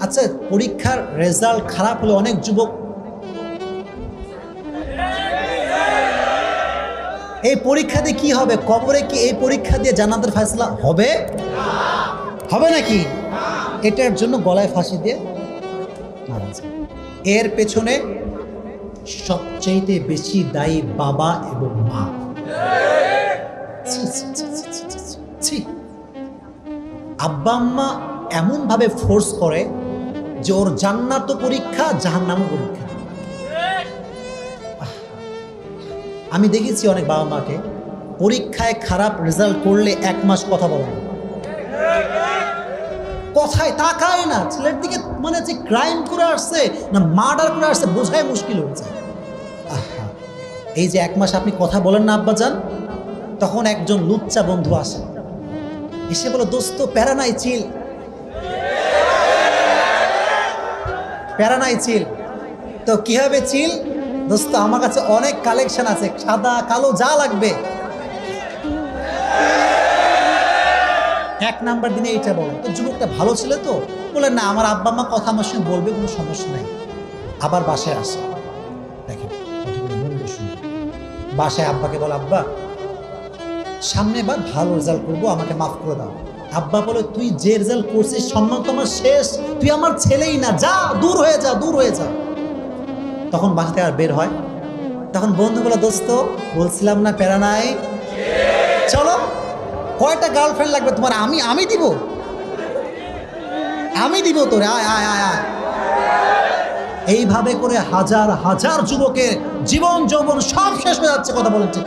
আচ্ছা পরীক্ষার রেজাল্ট খারাপ হলে অনেক যুবক এই পরীক্ষা দিয়ে কি হবে কবরে কি এই পরীক্ষা দিয়ে জান্নাতের ফয়সলা হবে হবে নাকি এটার জন্য গলায় ফাঁসি দিয়ে। এর পেছনে সবচেয়ে বেশি দায়ী বাবা এবং মা। আব্বা আম্মা এমনভাবে ফোর্স করে যে ওর জান্নাত পরীক্ষা, জাহান্নামও পরীক্ষা। আমি দেখেছি অনেক বাবা মাকে পরীক্ষায় খারাপ রেজাল্ট করলে এক মাস কথা বলে কথায় তাকায় না, ছেলের দিকে মানে যে ক্রাইম করে আসছে, না মার্ডার করে আসছে, বোঝাই মুশকিল হয়ে যায়। এই যে এক মাস আপনি কথা বলেন না আব্বা যান তখন একজন লুচ্চা বন্ধু আসে। এসে বলো, দোস্ত প্যারা নাই চিল প্যারা নাই চিল। তো কি হবে চিল? দোস্ত, আমার কাছে অনেক কালেকশন আছে। সাদা, কালো, যা লাগবে। এক নাম্বার দিনে এইটা বলো। তো যুবকটা ভালো ছিল তো? বললেন না, আমার আব্বা মা কথা আমার সঙ্গে বলবে, কোনো সমস্যা নাই। আবার বাসায় আসে। বাসায় আব্বাকে বল, আব্বা সামনে বার ভালো রেজাল্ট করব, আমাকে মাফ করে দাও। আব্বা বলে, তুই যে রেজাল্ট করছিস, সম্মান তো আমার শেষ। তুই আমার ছেলেই না। যা, দূর হয়ে যা, দূর হয়ে যা। তখন বাসাতে আর বের হয়। তখন বন্ধু বলে, দোস্ত, বলছিলাম না প্যারা নাই। চলো, কয়টা গার্লফ্রেন্ড লাগবে তোমার? আমি আমি দিব। আমি দিব তোরে। আয় আয় আয় আয়। এইভাবে করে হাজার হাজার যুবকের জীবন, যৌবন সব শেষ হয়ে যাচ্ছে, কথা বলেন ঠিক?